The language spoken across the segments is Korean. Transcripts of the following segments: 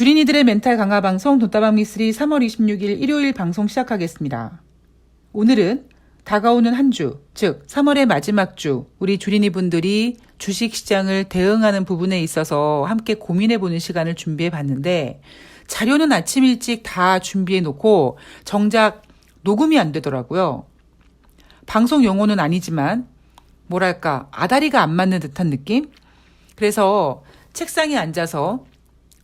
주린이들의 멘탈 강화 방송 돈다방 미스리 3월 26일 일요일 방송 시작하겠습니다. 오늘은 다가오는 한 주, 즉 3월의 마지막 주, 우리 주린이 분들이 주식 시장을 대응하는 부분에 있어서 함께 고민해 보는 시간을 준비해 봤는데 자료는 아침 일찍 다 준비해 놓고 정작 녹음이 안 되더라고요. 방송 용어는 아니지만 뭐랄까 아다리가 안 맞는 듯한 느낌? 그래서 책상에 앉아서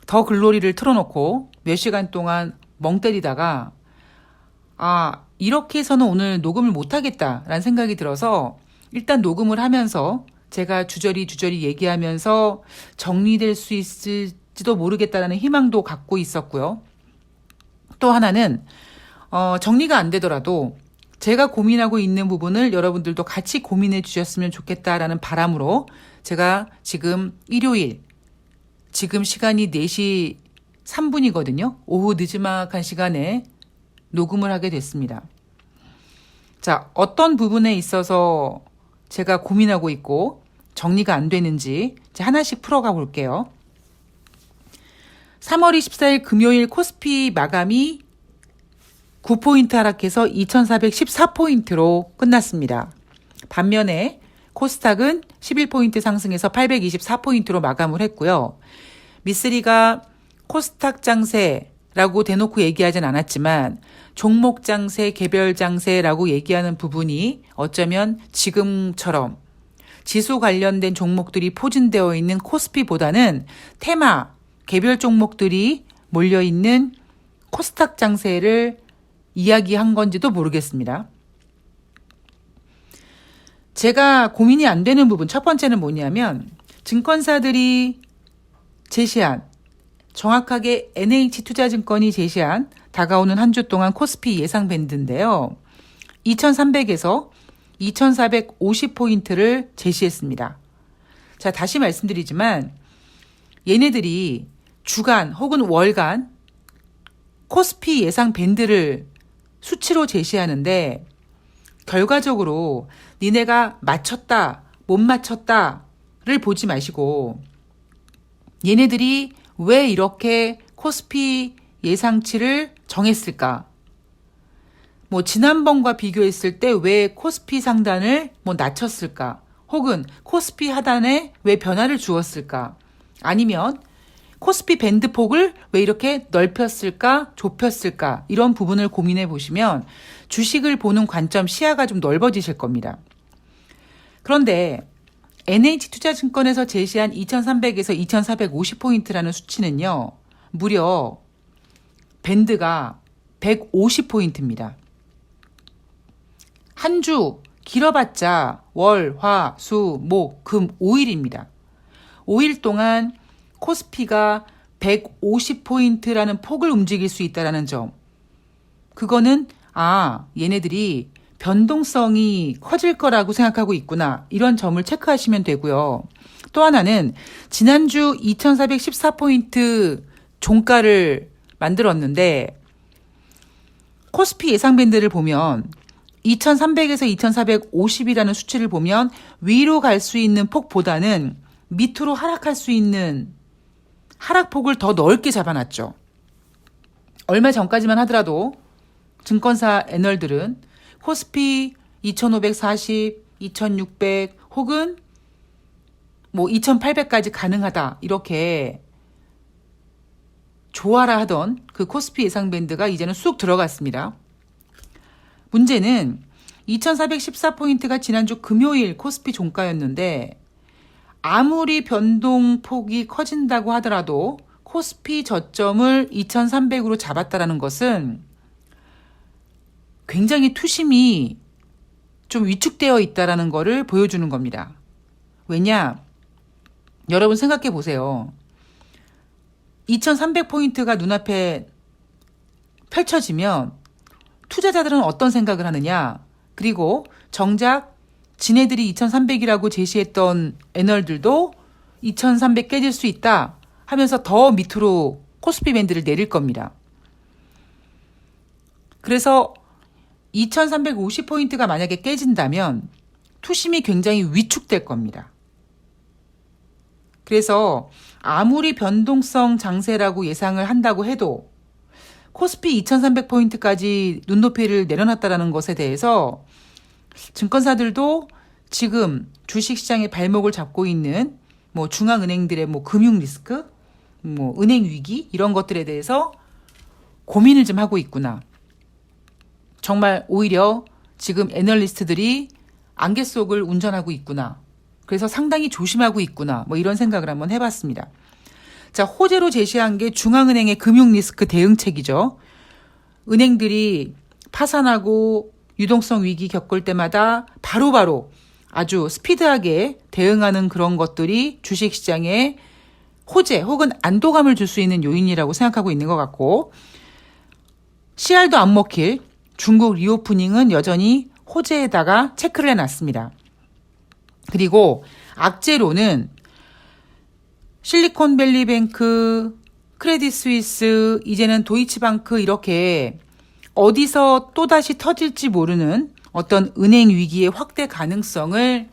더 글로리를 틀어놓고 몇 시간 동안 멍 때리다가 아 이렇게 해서는 오늘 녹음을 못하겠다라는 생각이 들어서 일단 녹음을 하면서 제가 주저리 주저리 얘기하면서 정리될 수 있을지도 모르겠다라는 희망도 갖고 있었고요. 또 하나는 어, 정리가 안 되더라도 제가 고민하고 있는 부분을 여러분들도 같이 고민해 주셨으면 좋겠다라는 바람으로 제가 지금 일요일 지금 시간이 4시 3분이거든요. 오후 늦지막한 시간에 녹음을 하게 됐습니다. 자, 어떤 부분에 있어서 제가 고민하고 있고 정리가 안 되는지 하나씩 풀어가 볼게요. 3월 24일 금요일 코스피 마감이 9포인트 하락해서 2414포인트로 끝났습니다. 반면에 코스닥은 11포인트 상승해서 824포인트로 마감을 했고요. 미쓰리가 코스닥 장세라고 대놓고 얘기하진 않았지만 종목 장세, 개별 장세라고 얘기하는 부분이 어쩌면 지금처럼 지수 관련된 종목들이 포진되어 있는 코스피보다는 테마, 개별 종목들이 몰려 있는 코스닥 장세를 이야기한 건지도 모르겠습니다. 제가 고민이 안 되는 부분 첫 번째는 뭐냐면 증권사들이 제시한 정확하게 NH투자증권이 제시한 다가오는 한 주 동안 코스피 예상 밴드인데요. 2300에서 2450포인트를 제시했습니다. 자, 다시 말씀드리지만 얘네들이 주간 혹은 월간 코스피 예상 밴드를 수치로 제시하는데 결과적으로 니네가 맞췄다, 못 맞췄다를 보지 마시고 얘네들이 왜 이렇게 코스피 예상치를 정했을까? 뭐 지난번과 비교했을 때 왜 코스피 상단을 뭐 낮췄을까? 혹은 코스피 하단에 왜 변화를 주었을까? 아니면 코스피 밴드 폭을 왜 이렇게 넓혔을까, 좁혔을까, 이런 부분을 고민해 보시면 주식을 보는 관점, 시야가 좀 넓어지실 겁니다. 그런데 NH투자증권에서 제시한 2300에서 2450포인트라는 수치는요, 무려 밴드가 150포인트입니다. 한 주 길어봤자 월, 화, 수, 목, 금 5일입니다. 5일 동안 코스피가 150포인트라는 폭을 움직일 수 있다라는 점. 그거는 아, 얘네들이 변동성이 커질 거라고 생각하고 있구나. 이런 점을 체크하시면 되고요. 또 하나는 지난주 2414포인트 종가를 만들었는데 코스피 예상 밴드를 보면 2300에서 2450이라는 수치를 보면 위로 갈 수 있는 폭보다는 밑으로 하락할 수 있는 하락폭을 더 넓게 잡아놨죠. 얼마 전까지만 하더라도 증권사 애널들은 코스피 2540, 2600 혹은 뭐 2800까지 가능하다 이렇게 좋아라 하던 그 코스피 예상 밴드가 이제는 쑥 들어갔습니다. 문제는 2414포인트가 지난주 금요일 코스피 종가였는데 아무리 변동폭이 커진다고 하더라도 코스피 저점을 2300으로 잡았다라는 것은 굉장히 투심이 좀 위축되어 있다라는 것을 보여주는 겁니다. 왜냐? 여러분 생각해 보세요. 2300포인트가 눈앞에 펼쳐지면 투자자들은 어떤 생각을 하느냐? 그리고 정작 지네들이 2300이라고 제시했던 애널들도 2300 깨질 수 있다 하면서 더 밑으로 코스피 밴드를 내릴 겁니다. 그래서 2350포인트가 만약에 깨진다면 투심이 굉장히 위축될 겁니다. 그래서 아무리 변동성 장세라고 예상을 한다고 해도 코스피 2300포인트까지 눈높이를 내려놨다라는 것에 대해서 증권사들도 지금 주식시장의 발목을 잡고 있는 뭐 중앙은행들의 뭐 금융 리스크, 뭐 은행 위기 이런 것들에 대해서 고민을 좀 하고 있구나. 정말 오히려 지금 애널리스트들이 안개 속을 운전하고 있구나. 그래서 상당히 조심하고 있구나. 뭐 이런 생각을 한번 해봤습니다. 자, 호재로 제시한 게 중앙은행의 금융 리스크 대응책이죠. 은행들이 파산하고 유동성 위기 겪을 때마다 바로바로 바로 아주 스피드하게 대응하는 그런 것들이 주식시장에 호재 혹은 안도감을 줄 수 있는 요인이라고 생각하고 있는 것 같고 CR도 안 먹힐 중국 리오프닝은 여전히 호재에다가 체크를 해놨습니다. 그리고 악재로는 실리콘밸리뱅크, 크레딧 스위스, 이제는 도이치방크 이렇게 어디서 또다시 터질지 모르는 어떤 은행 위기의 확대 가능성을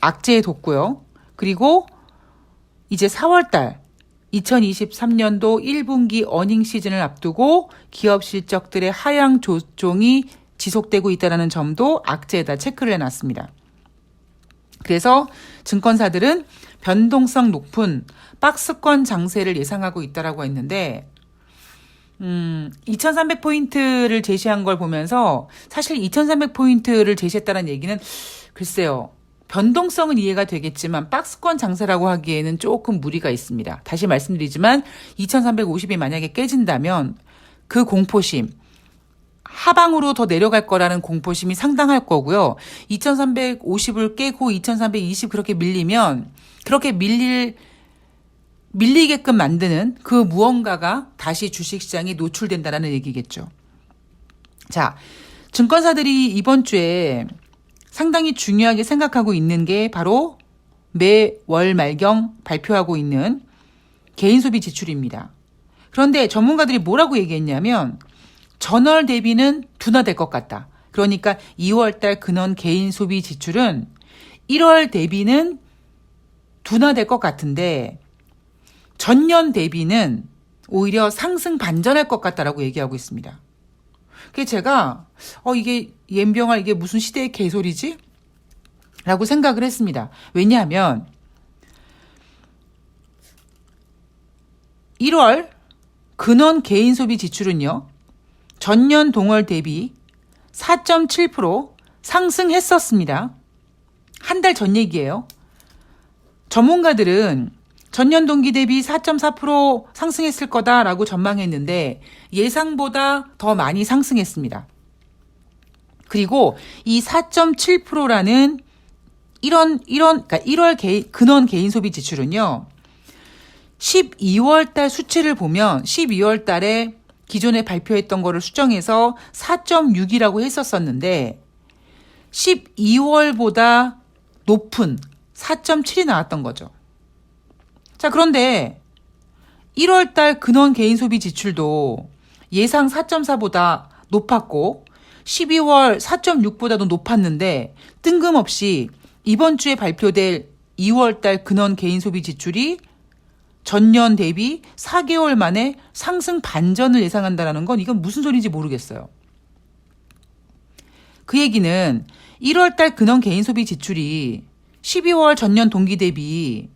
악재에 뒀고요. 그리고 이제 4월달 2023년도 1분기 어닝 시즌을 앞두고 기업 실적들의 하향 조정이 지속되고 있다는 점도 악재에다 체크를 해놨습니다. 그래서 증권사들은 변동성 높은 박스권 장세를 예상하고 있다라고 했는데 음, 2300포인트를 제시한 걸 보면서 사실 2300포인트를 제시했다는 얘기는 글쎄요. 변동성은 이해가 되겠지만 박스권 장세라고 하기에는 조금 무리가 있습니다. 다시 말씀드리지만 2350이 만약에 깨진다면 그 공포심 하방으로 더 내려갈 거라는 공포심이 상당할 거고요. 2350을 깨고 2320 그렇게 밀리면 그렇게 밀릴 밀리게끔 만드는 그 무언가가 다시 주식시장에 노출된다라는 얘기겠죠. 자, 증권사들이 이번 주에 상당히 중요하게 생각하고 있는 게 바로 매월 말경 발표하고 있는 개인 소비 지출입니다. 그런데 전문가들이 뭐라고 얘기했냐면 전월 대비는 둔화될 것 같다. 그러니까 2월달 근원 개인 소비 지출은 1월 대비는 둔화될 것 같은데 전년 대비는 오히려 상승 반전할 것 같다라고 얘기하고 있습니다. 그 제가 어 이게 옌병아 이게 무슨 시대의 개소리지? 라고 생각을 했습니다. 왜냐하면 1월 근원 개인 소비 지출은요. 전년 동월 대비 4.7% 상승했었습니다. 한 달 전 얘기예요. 전문가들은 전년 동기 대비 4.4% 상승했을 거다라고 전망했는데 예상보다 더 많이 상승했습니다. 그리고 이 4.7%라는 이런 이런 그러니까 1월 개, 근원 개인 소비 지출은요. 12월 달 수치를 보면 12월 달에 기존에 발표했던 거를 수정해서 4.6이라고 했었었는데 12월보다 높은 4.7이 나왔던 거죠. 자, 그런데 1월 달 근원 개인 소비 지출도 예상 4.4보다 높았고 12월 4.6보다도 높았는데 뜬금없이 이번 주에 발표될 2월 달 근원 개인 소비 지출이 전년 대비 4개월 만에 상승 반전을 예상한다는 건 이건 무슨 소리인지 모르겠어요. 그 얘기는 1월 달 근원 개인 소비 지출이 12월 전년 동기 대비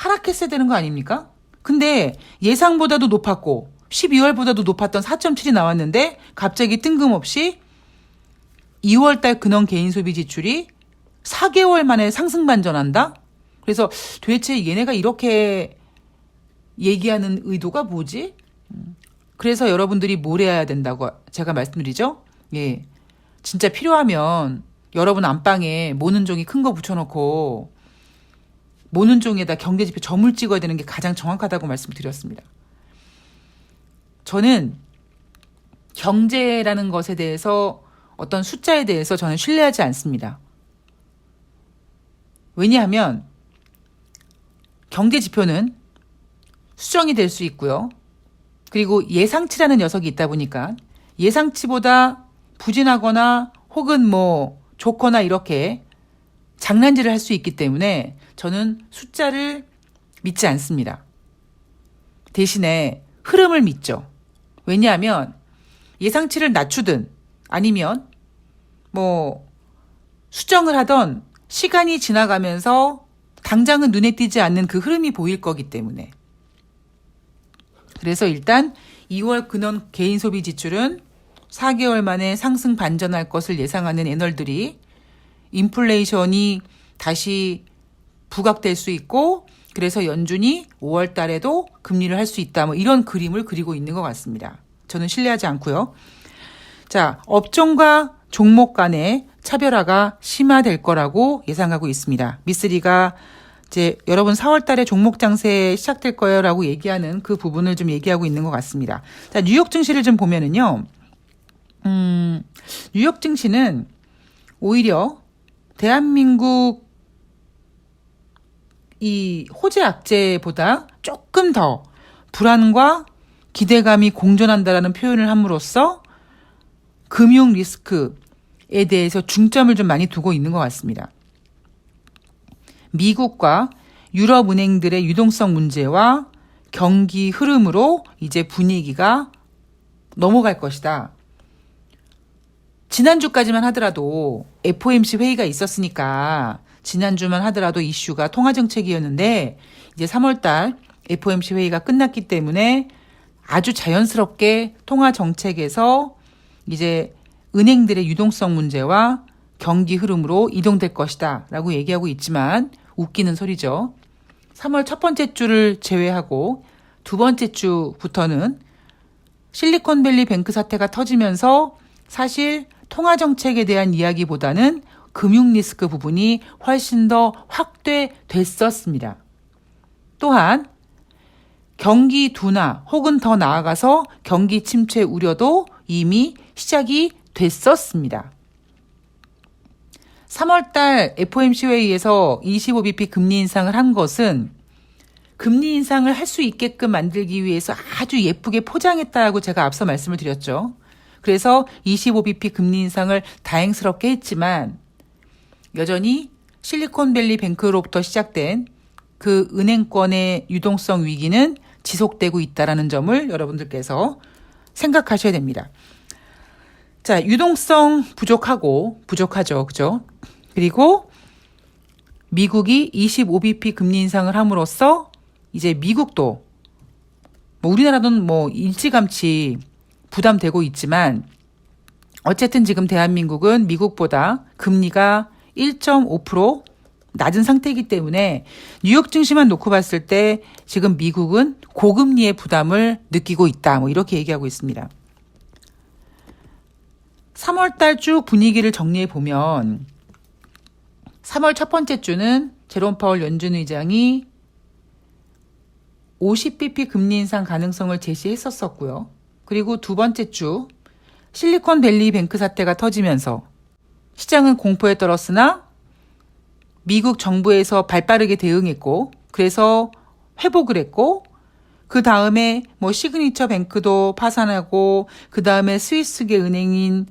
하락했어야 되는 거 아닙니까? 근데 예상보다도 높았고 12월보다도 높았던 4.7이 나왔는데 갑자기 뜬금없이 2월 달 근원 개인 소비 지출이 4개월 만에 상승 반전한다? 그래서 도대체 얘네가 이렇게 얘기하는 의도가 뭐지? 그래서 여러분들이 뭘 해야 된다고 제가 말씀드리죠? 예. 진짜 필요하면 여러분 안방에 모는 종이 큰 거 붙여놓고 모는 종에다 경제지표 점을 찍어야 되는 게 가장 정확하다고 말씀드렸습니다. 저는 경제라는 것에 대해서 어떤 숫자에 대해서 저는 신뢰하지 않습니다. 왜냐하면 경제 지표는 수정이 될 수 있고요. 그리고 예상치라는 녀석이 있다 보니까 예상치보다 부진하거나 혹은 뭐 좋거나 이렇게 장난질을 할 수 있기 때문에 저는 숫자를 믿지 않습니다. 대신에 흐름을 믿죠. 왜냐하면 예상치를 낮추든 아니면 뭐 수정을 하던 시간이 지나가면서 당장은 눈에 띄지 않는 그 흐름이 보일 거기 때문에. 그래서 일단 2월 근원 개인 소비 지출은 4개월 만에 상승 반전할 것을 예상하는 애널들이 인플레이션이 다시 부각될 수 있고 그래서 연준이 5월 달에도 금리를 할 수 있다. 뭐 이런 그림을 그리고 있는 것 같습니다. 저는 신뢰하지 않고요. 자, 업종과 종목 간의 차별화가 심화될 거라고 예상하고 있습니다. 미쓰리가 이제 여러분 4월 달에 종목 장세 시작될 거예요라고 얘기하는 그 부분을 좀 얘기하고 있는 것 같습니다. 자, 뉴욕 증시를 좀 보면은요. 음, 뉴욕 증시는 오히려 대한민국 이 호재 악재보다 조금 더 불안과 기대감이 공존한다라는 표현을 함으로써 금융 리스크에 대해서 중점을 좀 많이 두고 있는 것 같습니다. 미국과 유럽 은행들의 유동성 문제와 경기 흐름으로 이제 분위기가 넘어갈 것이다. 지난주까지만 하더라도 FOMC 회의가 있었으니까 지난주만 하더라도 이슈가 통화 정책이었는데 이제 3월 달 FOMC 회의가 끝났기 때문에 아주 자연스럽게 통화 정책에서 이제 은행들의 유동성 문제와 경기 흐름으로 이동될 것이다 라고 얘기하고 있지만 웃기는 소리죠. 3월 첫 번째 주를 제외하고 두 번째 주부터는 실리콘밸리 뱅크 사태가 터지면서 사실 통화 정책에 대한 이야기보다는 금융 리스크 부분이 훨씬 더 확대됐었습니다. 또한 경기 둔화 혹은 더 나아가서 경기 침체 우려도 이미 시작이 됐었습니다. 3월달 FOMC 회의에서 25bp 금리 인상을 한 것은 금리 인상을 할 수 있게끔 만들기 위해서 아주 예쁘게 포장했다고 제가 앞서 말씀을 드렸죠. 그래서 25bp 금리 인상을 다행스럽게 했지만 여전히 실리콘밸리 뱅크로부터 시작된 그 은행권의 유동성 위기는 지속되고 있다라는 점을 여러분들께서 생각하셔야 됩니다. 자, 유동성 부족하고 부족하죠. 그죠? 그리고 미국이 25bp 금리 인상을 함으로써 이제 미국도 뭐 우리나라는 뭐 일찌감치 부담되고 있지만 어쨌든 지금 대한민국은 미국보다 금리가 1.5% 낮은 상태이기 때문에 뉴욕 증시만 놓고 봤을 때 지금 미국은 고금리의 부담을 느끼고 있다. 뭐 이렇게 얘기하고 있습니다. 3월 달 쭉 분위기를 정리해 보면 3월 첫 번째 주는 제롬 파월 연준 의장이 50bp 금리 인상 가능성을 제시했었었고요. 그리고 두 번째 주 실리콘밸리 뱅크 사태가 터지면서 시장은 공포에 떨었으나 미국 정부에서 발빠르게 대응했고 그래서 회복을 했고 그 다음에 뭐 시그니처 뱅크도 파산하고 그 다음에 스위스계 은행인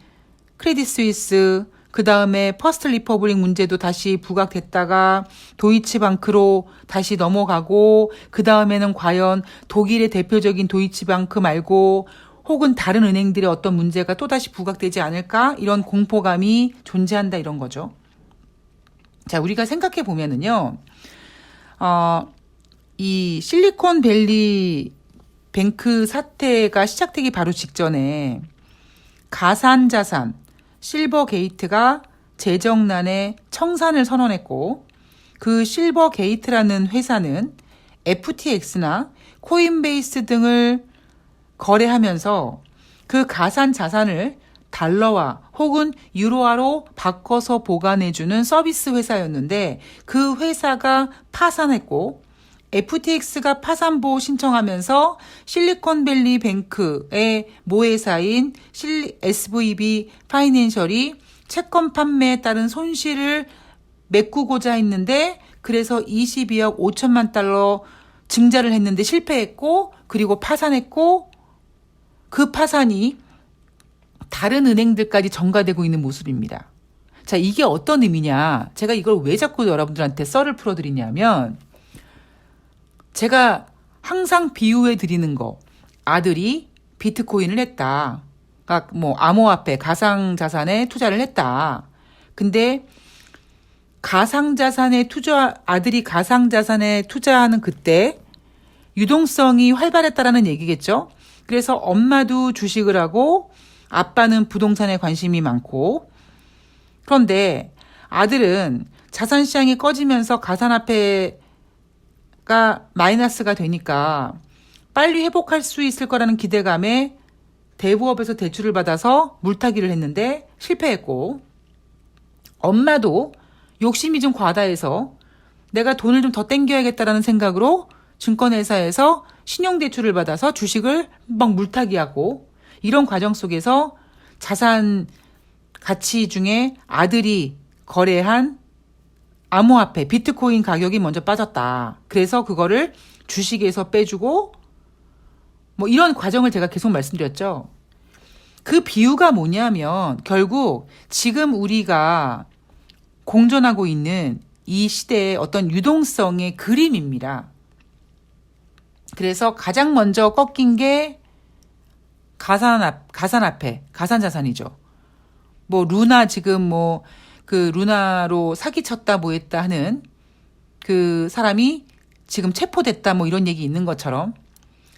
크레딧 스위스 그 다음에 퍼스트 리퍼블릭 문제도 다시 부각됐다가 도이치방크로 다시 넘어가고 그 다음에는 과연 독일의 대표적인 도이치방크 말고 혹은 다른 은행들의 어떤 문제가 또다시 부각되지 않을까 이런 공포감이 존재한다 이런 거죠. 자, 우리가 생각해 보면은요, 어, 이 실리콘밸리 뱅크 사태가 시작되기 바로 직전에 가산 자산, 실버 게이트가 재정난에 청산을 선언했고 그 실버 게이트라는 회사는 FTX나 코인베이스 등을 거래하면서 그 가산 자산을 달러화 혹은 유로화로 바꿔서 보관해주는 서비스 회사였는데 그 회사가 파산했고 FTX가 파산보호 신청하면서 실리콘밸리 뱅크의 모회사인 SVB 파이낸셜이 채권 판매에 따른 손실을 메꾸고자 했는데 그래서 22억 5천만 달러 증자를 했는데 실패했고 그리고 파산했고 그 파산이 다른 은행들까지 전가되고 있는 모습입니다. 자, 이게 어떤 의미냐? 제가 이걸 왜 자꾸 여러분들한테 썰을 풀어드리냐면, 제가 항상 비유해 드리는 거. 아들이 비트코인을 했다. 그러니까 뭐 암호화폐, 가상자산에 투자를 했다. 근데 가상자산에 투자, 아들이 가상자산에 투자하는 그때 유동성이 활발했다라는 얘기겠죠? 그래서 엄마도 주식을 하고 아빠는 부동산에 관심이 많고. 그런데 아들은 자산 시장이 꺼지면서 가상화폐가 마이너스가 되니까 빨리 회복할 수 있을 거라는 기대감에 대부업에서 대출을 받아서 물타기를 했는데 실패했고. 엄마도 욕심이 좀 과다해서 내가 돈을 좀 더 땡겨야겠다라는 생각으로 증권회사에서 신용대출을 받아서 주식을 막 물타기하고 이런 과정 속에서 자산 가치 중에 아들이 거래한 암호화폐, 비트코인 가격이 먼저 빠졌다. 그래서 그거를 주식에서 빼주고 뭐 이런 과정을 제가 계속 말씀드렸죠. 그 비유가 뭐냐면 결국 지금 우리가 공존하고 있는 이 시대의 어떤 유동성의 그림입니다. 그래서 가장 먼저 꺾인 게 가산압, 가산화폐, 가산 자산이죠. 뭐 루나 지금 뭐 그 루나로 사기쳤다 뭐 했다 하는 그 사람이 지금 체포됐다 뭐 이런 얘기 있는 것처럼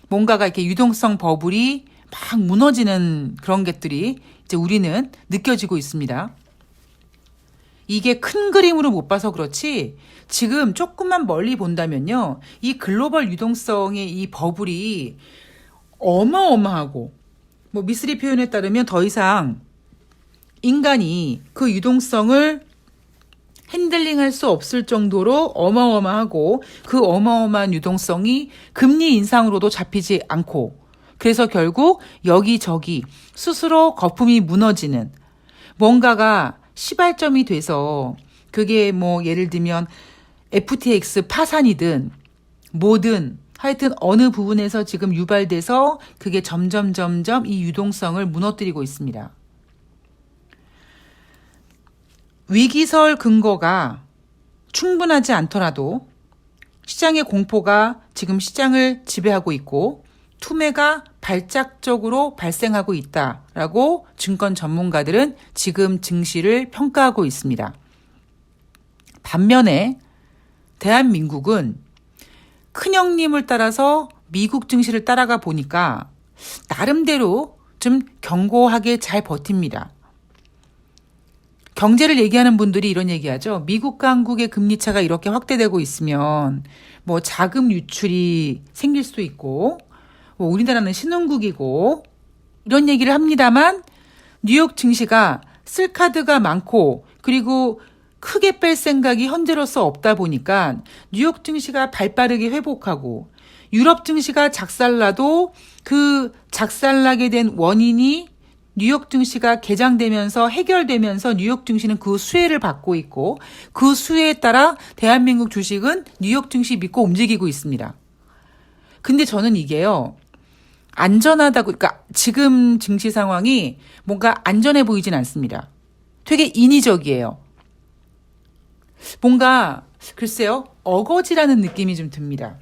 뭔가가 이렇게 유동성 버블이 막 무너지는 그런 것들이 이제 우리는 느껴지고 있습니다. 이게 큰 그림으로 못 봐서 그렇지 지금 조금만 멀리 본다면요. 이 글로벌 유동성의 이 버블이 어마어마하고 뭐 미스리 표현에 따르면 더 이상 인간이 그 유동성을 핸들링할 수 없을 정도로 어마어마하고 그 어마어마한 유동성이 금리 인상으로도 잡히지 않고 그래서 결국 여기저기 스스로 거품이 무너지는 뭔가가 시발점이 돼서 그게 뭐 예를 들면 FTX 파산이든 뭐든 하여튼 어느 부분에서 지금 유발돼서 그게 점점 점점 이 유동성을 무너뜨리고 있습니다. 위기설 근거가 충분하지 않더라도 시장의 공포가 지금 시장을 지배하고 있고 투매가 발작적으로 발생하고 있다라고 증권 전문가들은 지금 증시를 평가하고 있습니다. 반면에 대한민국은 큰형님을 따라서 미국 증시를 따라가 보니까 나름대로 좀 견고하게 잘 버팁니다. 경제를 얘기하는 분들이 이런 얘기하죠. 미국과 한국의 금리 차가 이렇게 확대되고 있으면 뭐 자금 유출이 생길 수도 있고 뭐 우리나라는 신흥국이고 이런 얘기를 합니다만 뉴욕 증시가 쓸 카드가 많고 그리고 크게 뺄 생각이 현재로서 없다 보니까 뉴욕 증시가 발 빠르게 회복하고 유럽 증시가 작살나도 그 작살나게 된 원인이 뉴욕 증시가 개장되면서 해결되면서 뉴욕 증시는 그 수혜를 받고 있고 그 수혜에 따라 대한민국 주식은 뉴욕 증시 믿고 움직이고 있습니다. 근데 저는 이게요. 안전하다고 그러니까 지금 증시 상황이 뭔가 안전해 보이진 않습니다. 되게 인위적이에요. 뭔가 글쎄요. 어거지라는 느낌이 좀 듭니다.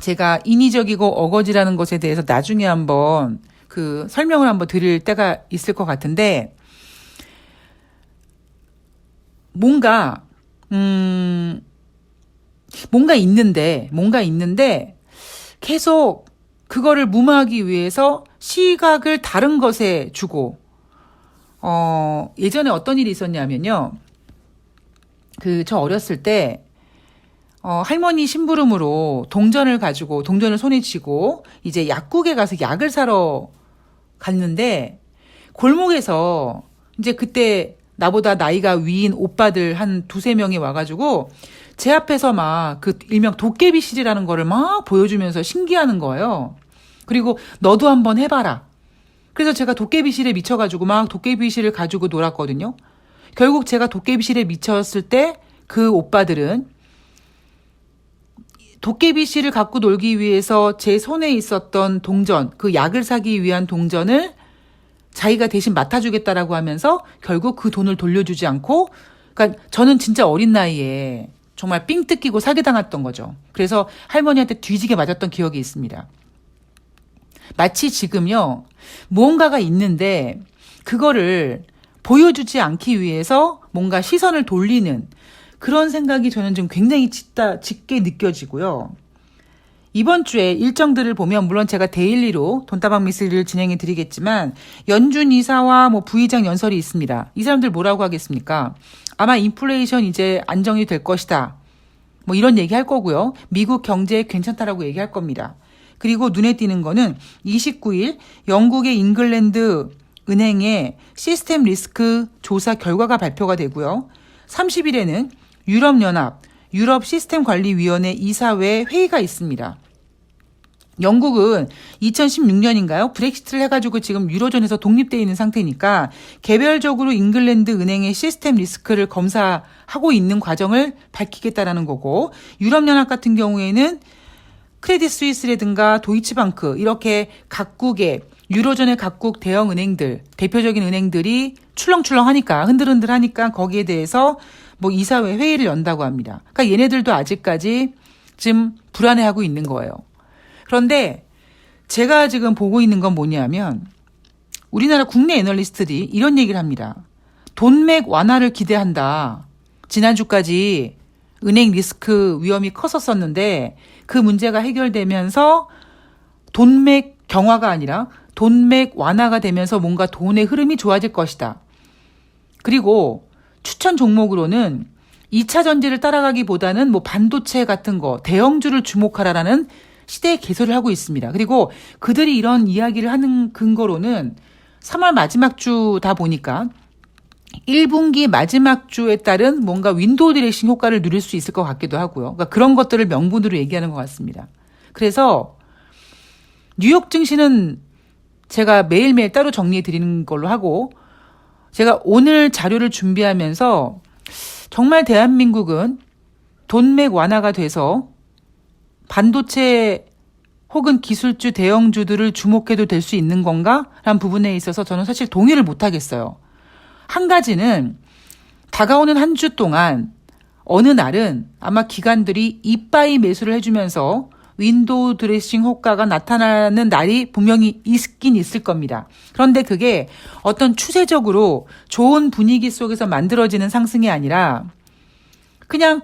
제가 인위적이고 어거지라는 것에 대해서 나중에 한번 그 설명을 한번 드릴 때가 있을 것 같은데 뭔가 음 뭔가 있는데 뭔가 있는데 계속 그거를 무마하기 위해서 시각을 다른 것에 주고 어 예전에 어떤 일이 있었냐면요. 그 저 어렸을 때 어, 할머니 심부름으로 동전을 가지고 동전을 손에 쥐고 이제 약국에 가서 약을 사러 갔는데 골목에서 이제 그때 나보다 나이가 위인 오빠들 한 두세 명이 와가지고 제 앞에서 막 그 일명 도깨비실이라는 거를 막 보여주면서 신기하는 거예요. 그리고 너도 한번 해봐라. 그래서 제가 도깨비실에 미쳐가지고 막 도깨비실을 가지고 놀았거든요. 결국 제가 도깨비실에 미쳤을 때 그 오빠들은 도깨비씨를 갖고 놀기 위해서 제 손에 있었던 동전, 그 약을 사기 위한 동전을 자기가 대신 맡아주겠다라고 하면서 결국 그 돈을 돌려주지 않고 그러니까 저는 진짜 어린 나이에 정말 삥 뜯기고 사기당했던 거죠. 그래서 할머니한테 뒤지게 맞았던 기억이 있습니다. 마치 지금요, 무언가가 있는데, 그거를 보여주지 않기 위해서 뭔가 시선을 돌리는 그런 생각이 저는 좀 굉장히 짙다, 짙게 느껴지고요. 이번 주에 일정들을 보면 물론 제가 데일리로 돈다방 미스를 진행해 드리겠지만 연준 이사와 뭐 부의장 연설이 있습니다. 이 사람들 뭐라고 하겠습니까? 아마 인플레이션 이제 안정이 될 것이다. 뭐 이런 얘기 할 거고요. 미국 경제 괜찮다라고 얘기할 겁니다. 그리고 눈에 띄는 거는 29일 영국의 잉글랜드 은행의 시스템 리스크 조사 결과가 발표가 되고요. 30일에는 유럽연합 유럽 시스템 관리 위원회 이사회 회의가 있습니다. 영국은 2016년인가요? 브렉시트를 해가지고 지금 유로존에서 독립되어 있는 상태니까 개별적으로 잉글랜드 은행의 시스템 리스크를 검사하고 있는 과정을 밝히겠다라는 거고 유럽연합 같은 경우에는 크레딧 스위스라든가 도이치방크 이렇게 각국의 유로존의 각국 대형 은행들 대표적인 은행들이 출렁출렁 하니까 흔들흔들 하니까 거기에 대해서 뭐 이사회 회의를 연다고 합니다. 그러니까 얘네들도 아직까지 지금 불안해하고 있는 거예요. 그런데 제가 지금 보고 있는 건 뭐냐면 우리나라 국내 애널리스트들이 이런 얘기를 합니다. 돈맥 완화를 기대한다. 지난주까지 은행 리스크 위험이 컸었었는데 그 문제가 해결되면서 돈맥 경화가 아니라 돈맥 완화가 되면서 뭔가 돈의 흐름이 좋아질 것이다. 그리고 추천 종목으로는 2차 전지를 따라가기보다는 뭐 반도체 같은 거, 대형주를 주목하라라는 시대의 개설을 하고 있습니다. 그리고 그들이 이런 이야기를 하는 근거로는 3월 마지막 주다 보니까 1분기 마지막 주에 따른 뭔가 윈도우 드레싱 효과를 누릴 수 있을 것 같기도 하고요. 그러니까 그런 것들을 명분으로 얘기하는 것 같습니다. 그래서 뉴욕 증시는 제가 매일매일 따로 정리해 드리는 걸로 하고 제가 오늘 자료를 준비하면서 정말 대한민국은 돈맥 완화가 돼서 반도체 혹은 기술주 대형주들을 주목해도 될 수 있는 건가? 라는 부분에 있어서 저는 사실 동의를 못 하겠어요. 한 가지는 다가오는 한 주 동안 어느 날은 아마 기관들이 이빠이 매수를 해주면서 윈도우 드레싱 효과가 나타나는 날이 분명히 있긴 있을 겁니다. 그런데 그게 어떤 추세적으로 좋은 분위기 속에서 만들어지는 상승이 아니라 그냥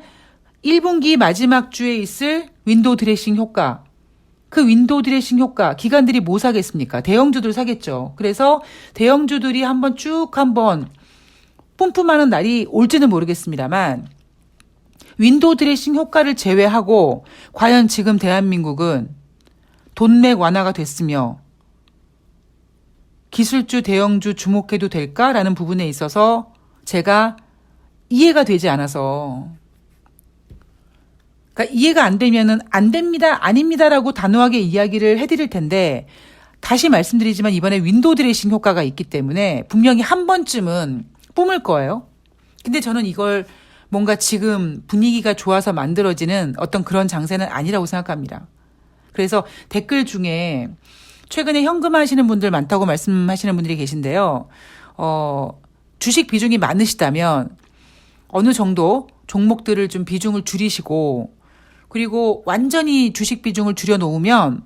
1분기 마지막 주에 있을 윈도우 드레싱 효과. 그 윈도우 드레싱 효과 기관들이 뭐 사겠습니까? 대형주들 사겠죠. 그래서 대형주들이 한번 쭉 한번 뿜뿜하는 날이 올지는 모르겠습니다만 윈도우 드레싱 효과를 제외하고 과연 지금 대한민국은 돈맥 완화가 됐으며 기술주 대형주 주목해도 될까라는 부분에 있어서 제가 이해가 되지 않아서 그러니까 이해가 안 되면은 안 됩니다, 아닙니다라고 단호하게 이야기를 해드릴 텐데 다시 말씀드리지만 이번에 윈도우 드레싱 효과가 있기 때문에 분명히 한 번쯤은 뿜을 거예요. 근데 저는 이걸 뭔가 지금 분위기가 좋아서 만들어지는 어떤 그런 장세는 아니라고 생각합니다. 그래서 댓글 중에 최근에 현금 하시는 분들 많다고 말씀하시는 분들이 계신데요. 어, 주식 비중이 많으시다면 어느 정도 종목들을 좀 비중을 줄이시고 그리고 완전히 주식 비중을 줄여 놓으면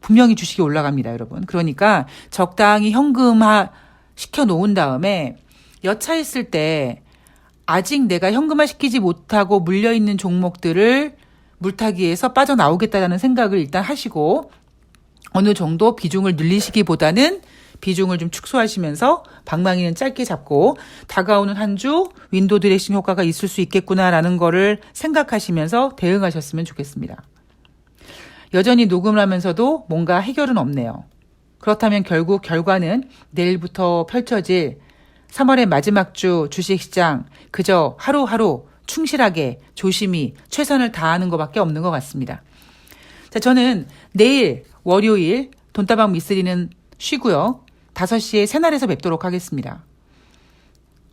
분명히 주식이 올라갑니다, 여러분. 그러니까 적당히 현금화 시켜 놓은 다음에 여차했을 때 아직 내가 현금화 시키지 못하고 물려있는 종목들을 물타기에서 빠져나오겠다라는 생각을 일단 하시고 어느 정도 비중을 늘리시기보다는 비중을 좀 축소하시면서 방망이는 짧게 잡고 다가오는 한 주 윈도 드레싱 효과가 있을 수 있겠구나라는 거를 생각하시면서 대응하셨으면 좋겠습니다. 여전히 녹음을 하면서도 뭔가 해결은 없네요. 그렇다면 결국 결과는 내일부터 펼쳐질 3월의 마지막 주 주식시장 그저 하루하루 충실하게 조심히 최선을 다하는 것밖에 없는 것 같습니다. 자, 저는 내일 월요일 돈다방 미쓰리는 쉬고요. 5시에 새날에서 뵙도록 하겠습니다.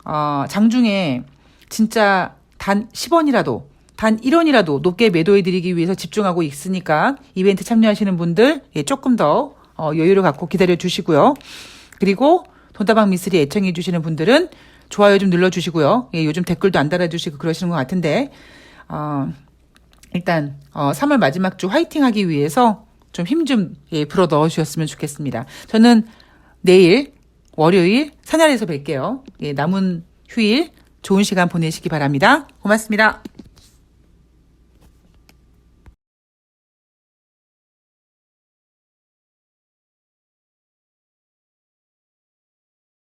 어, 장중에 진짜 단 10원이라도 단 1원이라도 높게 매도해드리기 위해서 집중하고 있으니까 이벤트 참여하시는 분들 예, 조금 더 어, 여유를 갖고 기다려 주시고요. 그리고 돈다방 미스리 애청해 주시는 분들은 좋아요 좀 눌러 주시고요. 예, 요즘 댓글도 안 달아주시고 그러시는 것 같은데 어, 일단 어, 3월 마지막 주 화이팅하기 위해서 좀 힘좀 좀, 예, 불어 넣어 주셨으면 좋겠습니다. 저는 내일 월요일 사나리에서 뵐게요. 예, 남은 휴일 좋은 시간 보내시기 바랍니다. 고맙습니다.